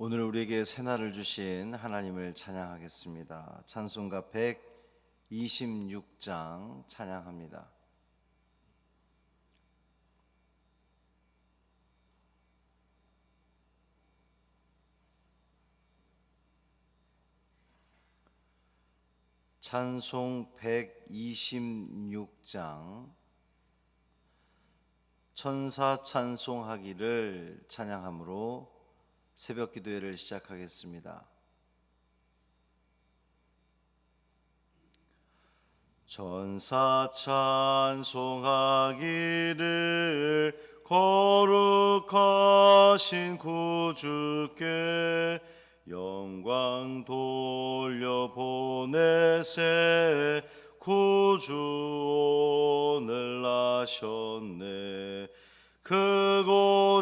오늘 우리에게 새날을 주신 하나님을 찬양하겠습니다. 찬송가 126장 찬양합니다. 찬송 126장 천사 찬송하기를 찬양함으로 새벽 기도회를 시작하겠습니다. 전사 찬송하기를 거룩하신 구주께 영광 돌려보내세 구주 오늘 나셨네 크고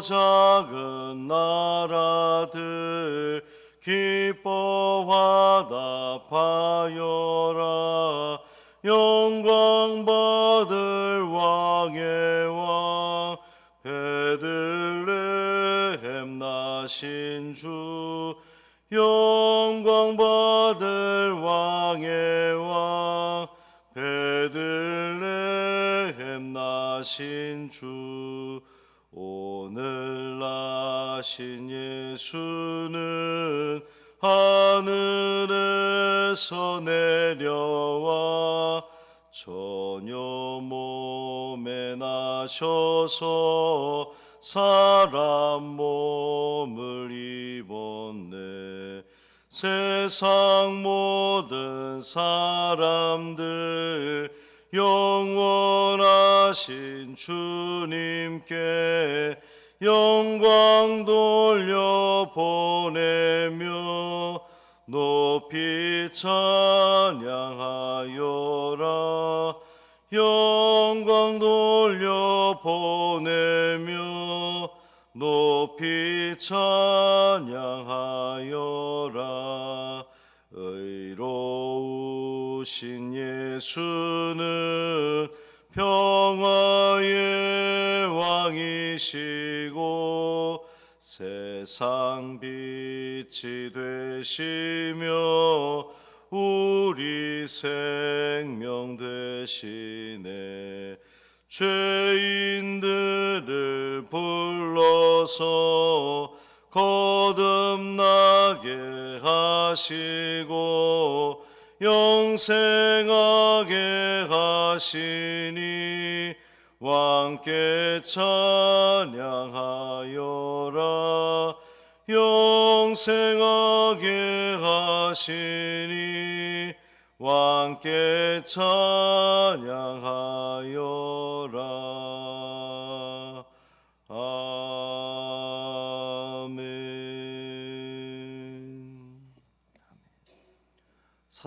작은 나라들 기뻐하다 파여라. 영광 받을 왕의 왕 베들레헴 나신 주. 영광 받을 왕의 왕 베들레헴 나신 주 오늘 나신 예수는 하늘에서 내려와 전혀 몸에 나셔서 사람 몸을 입었네. 세상 모든 사람들 영원하신 주님께 영광 돌려 보내며 높이 찬양하여라. 영광 돌려 보내며 높이 찬양하여라 의로우신 예수는 평화의 왕이시고 세상 빛이 되시며 우리 생명 되시네. 죄인들을 불러서 거듭나게 하시고 영생하게 하시니 왕께 찬양하여라. 영생하게 하시니 왕께 찬양하여라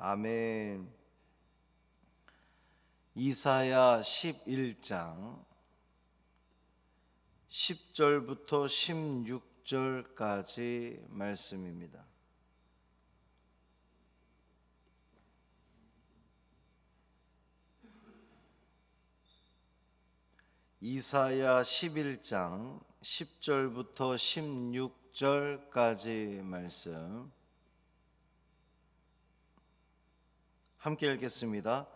아멘. 이사야 11장 10절부터 16절까지 말씀입니다. 이사야 11장 10절부터 16절까지 말씀 함께 읽겠습니다.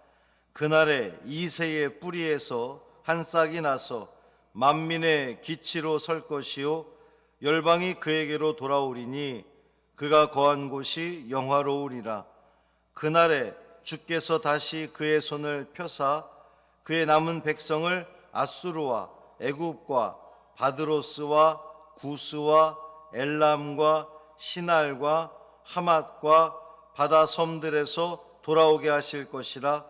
그날에 이새의 뿌리에서 한 싹이 나서 만민의 기치로 설 것이요 열방이 그에게로 돌아오리니 그가 거한 곳이 영화로우리라 그날에 주께서 다시 그의 손을 펴사 그의 남은 백성을 아수르와 애굽과 바드로스와 구스와 엘람과 시날과 하맛과 바다 섬들에서 돌아오게 하실 것이라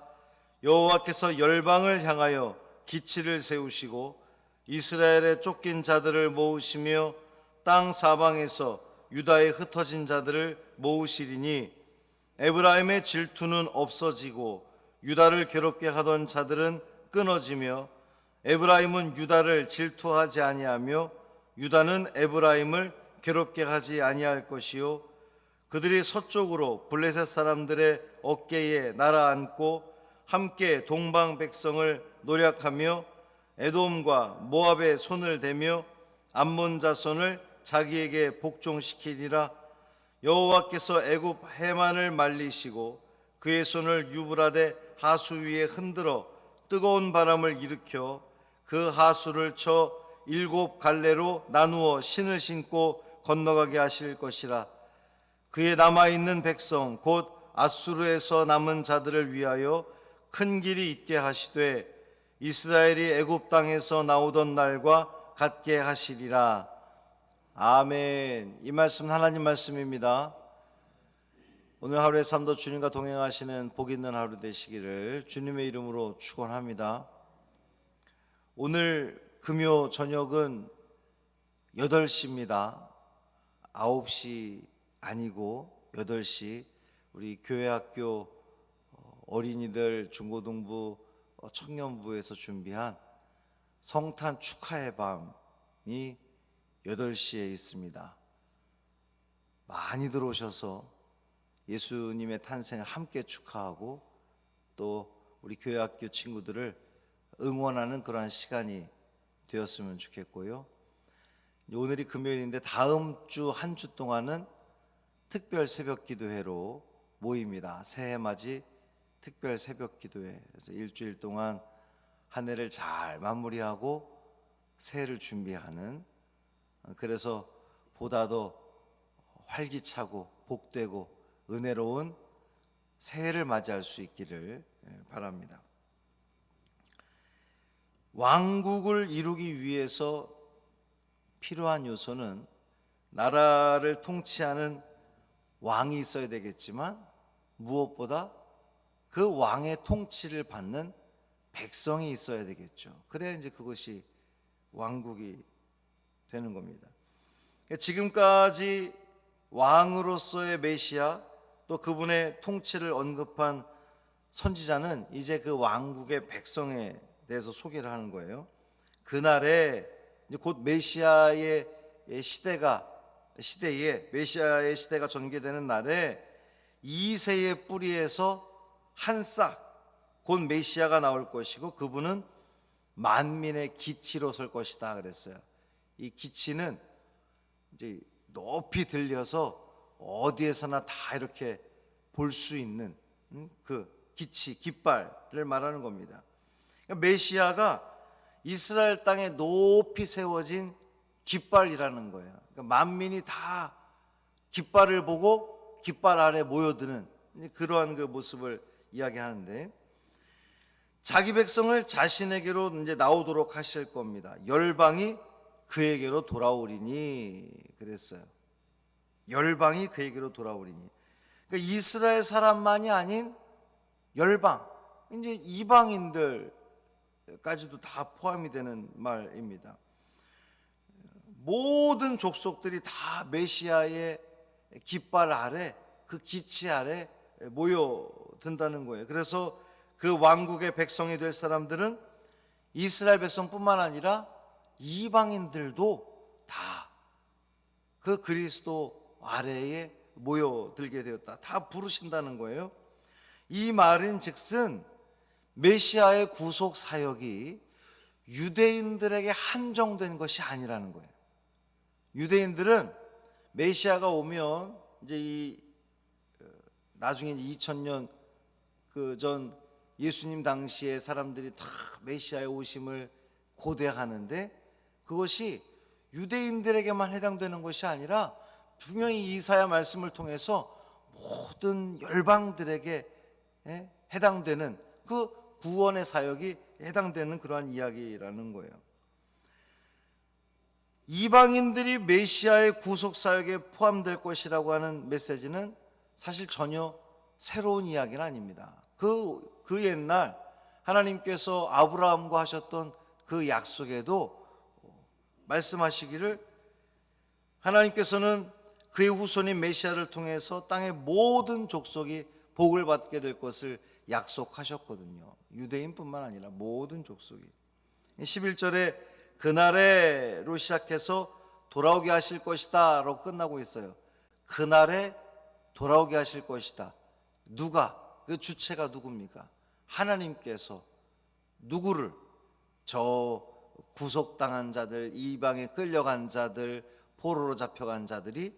여호와께서 열방을 향하여 기치를 세우시고 이스라엘의 쫓긴 자들을 모으시며 땅 사방에서 유다에 흩어진 자들을 모으시리니 에브라임의 질투는 없어지고 유다를 괴롭게 하던 자들은 끊어지며 에브라임은 유다를 질투하지 아니하며 유다는 에브라임을 괴롭게 하지 아니할 것이요. 그들이 서쪽으로 블레셋 사람들의 어깨에 날아앉고 함께 동방 백성을 노력하며 에돔과 모압의 손을 대며 암몬 자손을 자기에게 복종시키리라. 여호와께서 애굽 해만을 말리시고 그의 손을 유브라데 하수 위에 흔들어 뜨거운 바람을 일으켜 그 하수를 쳐 일곱 갈래로 나누어 신을 신고 건너가게 하실 것이라. 그의 남아 있는 백성 곧 아수르에서 남은 자들을 위하여 큰 길이 있게 하시되 이스라엘이 애굽 땅에서 나오던 날과 같게 하시리라 아멘. 이 말씀 하나님 말씀입니다. 오늘 하루의 삶도 주님과 동행하시는 복 있는 하루 되시기를 주님의 이름으로 축원합니다. 오늘 금요 저녁은 8시입니다. 9시 아니고 8시 우리 교회 학교 어린이들 중고등부 어, 청년부에서 준비한 성탄 축하의 밤이 8시에 있습니다. 많이 들어오셔서 예수님의 탄생을 함께 축하하고 또 우리 교회 학교 친구들을 응원하는 그러한 시간이 되었으면 좋겠고요. 오늘이 금요일인데 다음 주 한주 동안은 특별 새벽 기도회로 모입니다. 새해 맞이 특별 새벽 기도회. 그래서 일주일 동안 한 해를 잘 마무리하고 새해를 준비하는 그래서 보다 더 활기차고 복되고 은혜로운 새해를 맞이할 수 있기를 바랍니다. 왕국을 이루기 위해서 필요한 요소는 나라를 통치하는 왕이 있어야 되겠지만 무엇보다 그 왕의 통치를 받는 백성이 있어야 되겠죠. 그래야 이제 그것이 왕국이 되는 겁니다. 지금까지 왕으로서의 메시아 또 그분의 통치를 언급한 선지자는 이제 그 왕국의 백성에 대해서 소개를 하는 거예요. 그날에 곧 메시아의 시대가 시대에 메시아의 시대가 전개되는 날에 이세의 뿌리에서 한 싹 곧 메시아가 나올 것이고 그분은 만민의 기치로 설 것이다 그랬어요. 이 기치는 이제 높이 들려서 어디에서나 다 이렇게 볼 수 있는 음, 그 기치, 깃발을 말하는 겁니다. 그러니까 메시아가 이스라엘 땅에 높이 세워진 깃발이라는 거예요. 그러니까 만민이 다 깃발을 보고 깃발 아래 모여드는 그러한 그 모습을 이야기하는데 자기 백성을 자신에게로 이제 나오도록 하실 겁니다. 열방이 그에게로 돌아오리니 그랬어요. 열방이 그에게로 돌아오리니. 그러니까 이스라엘 사람만이 아닌 열방, 이제 이방인들까지도 다 포함이 되는 말입니다. 모든 족속들이 다 메시아의 깃발 아래 그 기치 아래 모여든다는 거예요. 그래서 그 왕국의 백성이 될 사람들은 이스라엘 백성뿐만 아니라 이방인들도 다 그 그리스도 아래에 모여들게 되었다. 다 부르신다는 거예요. 이 말은 즉슨 메시아의 구속 사역이 유대인들에게 한정된 것이 아니라는 거예요. 유대인들은 메시아가 오면 이제 이 어, 나중에 2000년 그 전 예수님 당시에 사람들이 다 메시아의 오심을 고대하는데 그것이 유대인들에게만 해당되는 것이 아니라 분명히 이사야 말씀을 통해서 모든 열방들에게 예, 해당되는 그 구원의 사역이 해당되는 그러한 이야기라는 거예요. 이방인들이 메시아의 구속 사역에 포함될 것이라고 하는 메시지는 사실 전혀 새로운 이야기는 아닙니다. 그, 그 옛날 하나님께서 아브라함과 하셨던 그 약속에도 말씀하시기를 하나님께서는 그의 후손인 메시아를 통해서 땅의 모든 족속이 복을 받게 될 것을 약속하셨거든요. 유대인뿐만 아니라 모든 족속이. 11절에 그날에로 시작해서 돌아오게 하실 것이다 라고 끝나고 있어요. 그날에 돌아오게 하실 것이다. 누가? 그 주체가 누굽니까? 하나님께서 누구를 저 구속당한 자들, 이방에 끌려간 자들, 포로로 잡혀간 자들이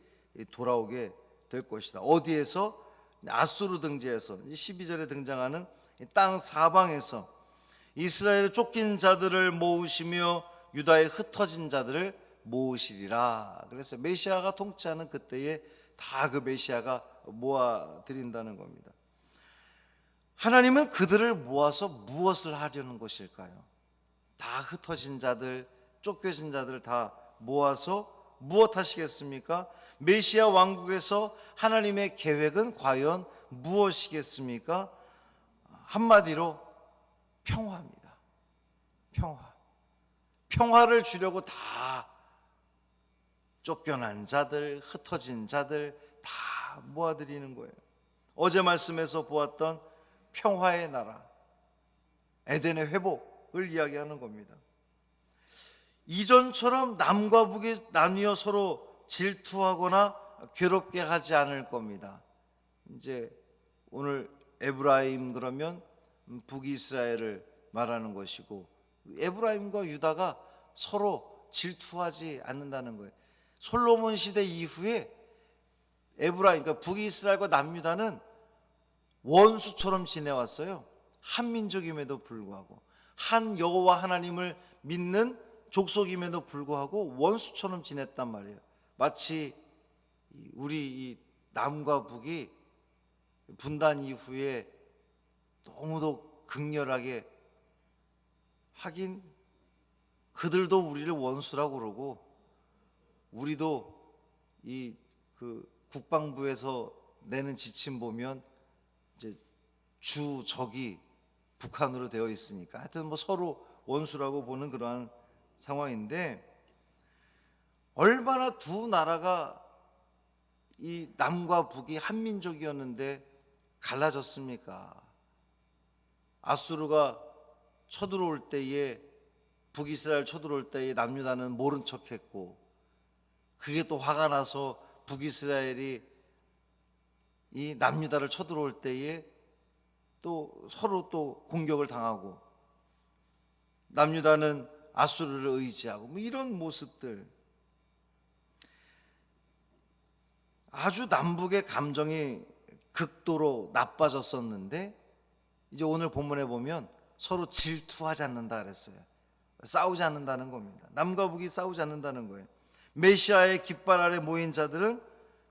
돌아오게 될 것이다. 어디에서? 아수르 등지에서 12절에 등장하는 땅 사방에서 이스라엘의 쫓긴 자들을 모으시며 유다의 흩어진 자들을 모으시리라. 그래서 메시아가 통치하는 그때에 다 그 메시아가 모아 드린다는 겁니다. 하나님은 그들을 모아서 무엇을 하려는 것일까요? 다 흩어진 자들, 쫓겨진 자들 다 모아서 무엇 하시겠습니까? 메시아 왕국에서 하나님의 계획은 과연 무엇이겠습니까? 한마디로 평화입니다. 평화. 평화를 주려고 다 쫓겨난 자들, 흩어진 자들 다 모아드리는 거예요. 어제 말씀에서 보았던 평화의 나라, 에덴의 회복을 이야기하는 겁니다. 이전처럼 남과 북이 나뉘어 서로 질투하거나 괴롭게 하지 않을 겁니다. 이제 오늘 에브라임 그러면 북이스라엘을 말하는 것이고 에브라임과 유다가 서로 질투하지 않는다는 거예요. 솔로몬 시대 이후에 에브라임 그러니까 북이스라엘과 남유다는 원수처럼 지내왔어요. 한 민족임에도 불구하고 한 여호와 하나님을 믿는 족속임에도 불구하고 원수처럼 지냈단 말이에요. 마치 우리 이 남과 북이 분단 이후에 너무도 극렬하게 하긴 그들도 우리를 원수라고 그러고 우리도 이 그 국방부에서 내는 지침 보면 이제 주 적이 북한으로 되어 있으니까 하여튼 뭐 서로 원수라고 보는 그러한 상황인데 얼마나 두 나라가 이 남과 북이 한 민족이었는데 갈라졌습니까? 아수르가 쳐들어올 때에 북이스라엘 쳐들어올 때에 남유다는 모른 척했고 그게 또 화가 나서 북이스라엘이 이 남유다를 쳐들어올 때에 또 서로 또 공격을 당하고 남유다는 아수르를 의지하고 뭐 이런 모습들. 아주 남북의 감정이 극도로 나빠졌었는데 이제 오늘 본문에 보면 서로 질투하지 않는다 그랬어요. 싸우지 않는다는 겁니다. 남과 북이 싸우지 않는다는 거예요. 메시아의 깃발 아래 모인 자들은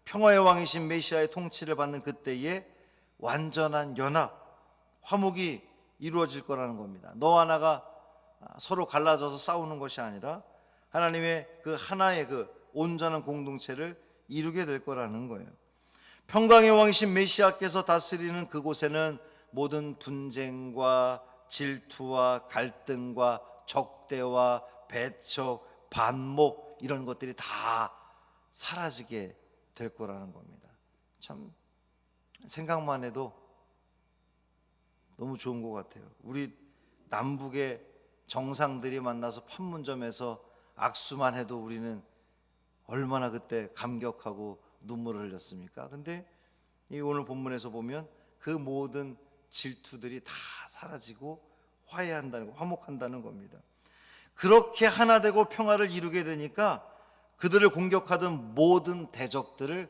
평화의 왕이신 메시아의 통치를 받는 그때에 완전한 연합, 화목이 이루어질 거라는 겁니다. 너와 나가 서로 갈라져서 싸우는 것이 아니라 하나님의 그 하나의 그 온전한 공동체를 이루게 될 거라는 거예요. 평강의 왕이신 메시아께서 다스리는 그곳에는 모든 분쟁과 질투와 갈등과 적대와 배척, 반목 이런 것들이 다 사라지게 될 거라는 겁니다. 참 생각만 해도 너무 좋은 것 같아요. 우리 남북의 정상들이 만나서 판문점에서 악수만 해도 우리는 얼마나 그때 감격하고 눈물을 흘렸습니까? 근데 이 오늘 본문에서 보면 그 모든 질투들이 다 사라지고 화해한다는 거, 화목한다는 겁니다. 그렇게 하나 되고 평화를 이루게 되니까 그들을 공격하던 모든 대적들을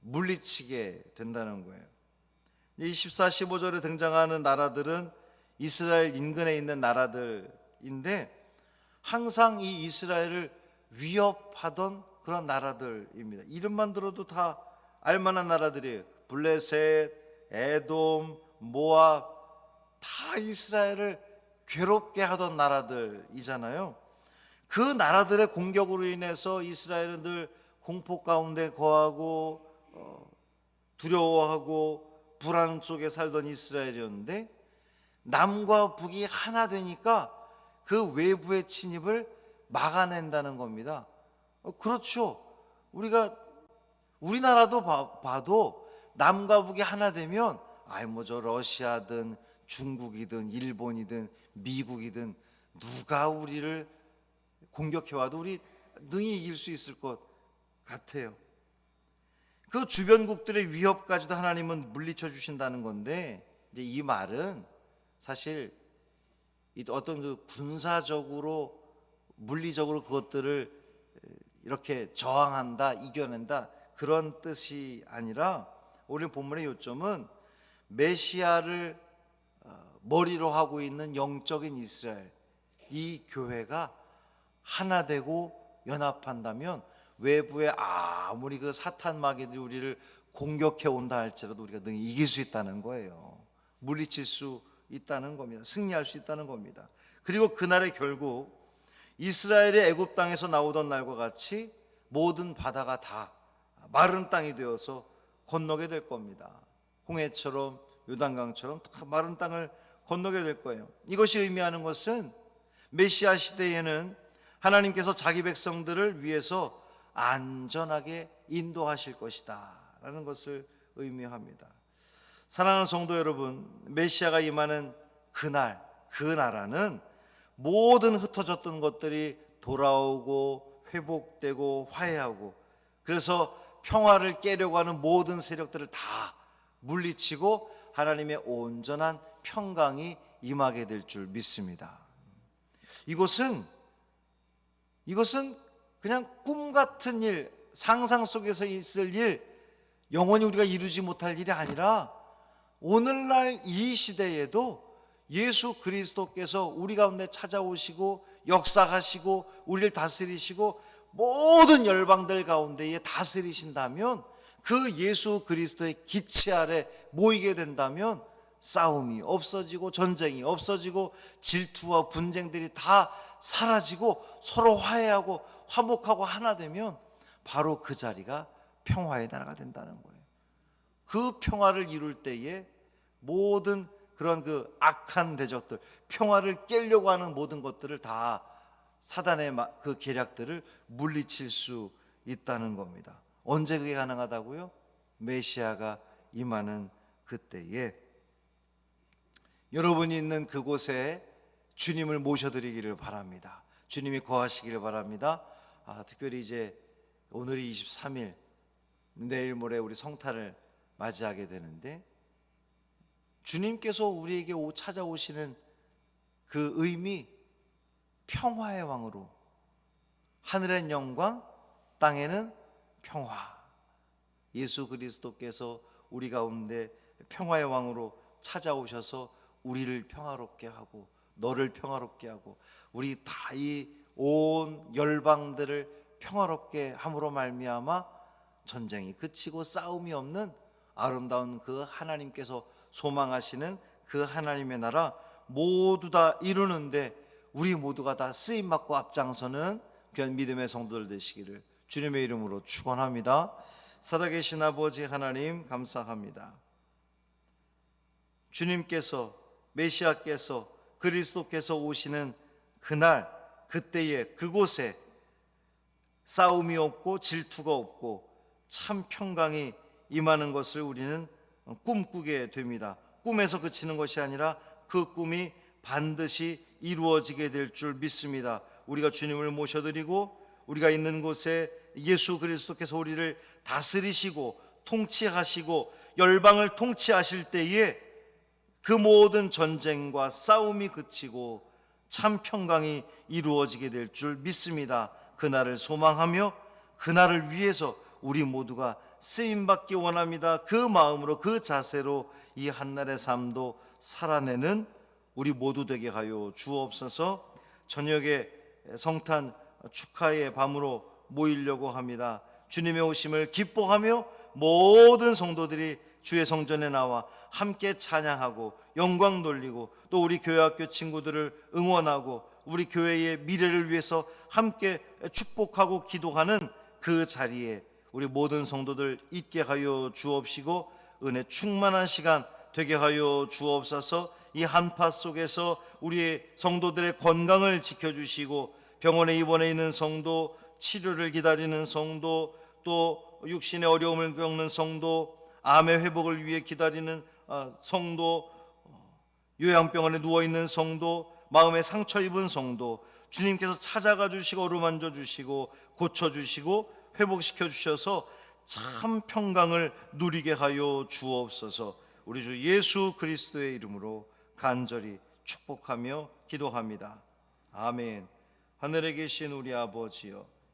물리치게 된다는 거예요. 이 14, 15절에 등장하는 나라들은 이스라엘 인근에 있는 나라들인데 항상 이 이스라엘을 위협하던 그런 나라들입니다. 이름만 들어도 다 알만한 나라들이에요. 블레셋, 에돔, 모압 다 이스라엘을 괴롭게 하던 나라들이잖아요. 그 나라들의 공격으로 인해서 이스라엘은 늘 공포 가운데 거하고 어, 두려워하고 불안 속에 살던 이스라엘이었는데 남과 북이 하나 되니까 그 외부의 침입을 막아낸다는 겁니다. 어, 그렇죠. 우리가 우리나라도 봐- 봐도 남과 북이 하나 되면 아이 뭐 저 러시아든 중국이든 일본이든 미국이든 누가 우리를 공격해 와도 우리 능히 이길 수 있을 것 같아요. 그 주변국들의 위협까지도 하나님은 물리쳐 주신다는 건데 이제 이 말은 사실 이 어떤 그 군사적으로 물리적으로 그것들을 이렇게 저항한다, 이겨낸다 그런 뜻이 아니라 오늘 본문의 요점은 메시아를 어, 머리로 하고 있는 영적인 이스라엘 이 교회가 하나 되고 연합한다면 외부에 아무리 그 사탄 마귀들이 우리를 공격해 온다 할지라도 우리가 능히 이길 수 있다는 거예요. 물리칠 수 있다는 겁니다. 승리할 수 있다는 겁니다. 그리고 그날에 결국 이스라엘의 애굽 땅에서 나오던 날과 같이 모든 바다가 다 마른 땅이 되어서 건너게 될 겁니다. 홍해처럼 요단강처럼 다 마른 땅을 건너게 될 거예요. 이것이 의미하는 것은 메시아 시대에는 하나님께서 자기 백성들을 위해서 안전하게 인도하실 것이다 라는 것을 의미합니다. 사랑하는 성도 여러분, 메시아가 임하는 그날, 그 나라는 모든 흩어졌던 것들이 돌아오고 회복되고 화해하고 그래서 평화를 깨려고 하는 모든 세력들을 다 물리치고 하나님의 온전한 평강이 임하게 될 줄 믿습니다. 이것은 이것은 그냥 꿈 같은 일, 상상 속에서 있을 일, 영원히 우리가 이루지 못할 일이 아니라 오늘날 이 시대에도 예수 그리스도께서 우리 가운데 찾아오시고 역사하시고 우리를 다스리시고 모든 열방들 가운데에 다스리신다면 그 예수 그리스도의 기치 아래 모이게 된다면 싸움이 없어지고 전쟁이 없어지고 질투와 분쟁들이 다 사라지고 서로 화해하고 화목하고 하나 되면 바로 그 자리가 평화의 나라가 된다는 거예요. 그 평화를 이룰 때에 모든 그런 그 악한 대적들, 평화를 깨려고 하는 모든 것들을 다 사단의 마- 그 계략들을 물리칠 수 있다는 겁니다. 언제 그게 가능하다고요? 메시아가 임하는 그때에 여러분이 있는 그곳에 주님을 모셔드리기를 바랍니다. 주님이 거하시기를 바랍니다. 아, 특별히 이제 오늘이 23일, 내일 모레 우리 성탄을 맞이하게 되는데 주님께서 우리에게 오- 찾아오시는 그 의미 평화의 왕으로 하늘엔 영광, 땅에는 평화. 예수 그리스도께서 우리 가운데 평화의 왕으로 찾아오셔서 우리를 평화롭게 하고 너를 평화롭게 하고 우리 다 이 온 열방들을 평화롭게 함으로 말미암아 전쟁이 그치고 싸움이 없는 아름다운 그 하나님께서 소망하시는 그 하나님의 나라 모두 다 이루는데 우리 모두가 다 쓰임 받고 앞장서는 귀한 믿음의 성도들 되시기를 주님의 이름으로 축원합니다. 살아계신 아버지 하나님 감사합니다. 주님께서 메시아께서 그리스도께서 오시는 그날 그때에 그곳에 싸움이 없고 질투가 없고 참 평강이 임하는 것을 우리는 꿈꾸게 됩니다. 꿈에서 그치는 것이 아니라 그 꿈이 반드시 이루어지게 될 줄 믿습니다. 우리가 주님을 모셔드리고 우리가 있는 곳에 예수 그리스도께서 우리를 다스리시고 통치하시고 열방을 통치하실 때에 그 모든 전쟁과 싸움이 그치고 참 평강이 이루어지게 될 줄 믿습니다. 그날을 소망하며 그날을 위해서 우리 모두가 쓰임 받기 원합니다. 그 마음으로 그 자세로 이 한날의 삶도 살아내는 우리 모두 되게 하여 주옵소서. 저녁에 성탄 축하의 밤으로 모이려고 합니다. 주님의 오심을 기뻐하며 모든 성도들이 주의 성전에 나와 함께 찬양하고 영광 돌리고 또 우리 교회 학교 친구들을 응원하고 우리 교회의 미래를 위해서 함께 축복하고 기도하는 그 자리에 우리 모든 성도들 있게 하여 주옵시고 은혜 충만한 시간 되게 하여 주옵소서 이 한파 속에서 우리의 성도들의 건강을 지켜주시고 병원에 입원해 있는 성도 치료를 기다리는 성도 또 육신의 어려움을 겪는 성도 암의 회복을 위해 기다리는 아, 성도 요양병원에 누워 있는 성도, 마음에 상처 입은 성도, 주님께서 찾아가 주시고 어루만져 주시고 고쳐 주시고 회복시켜 주셔서 참 평강을 누리게 하여 주옵소서. 우리 주 예수 그리스도의 이름으로 간절히 축복하며 기도합니다. 아멘. 하늘에 계신 우리 아버지여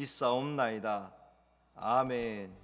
있사옵나이다. 아멘.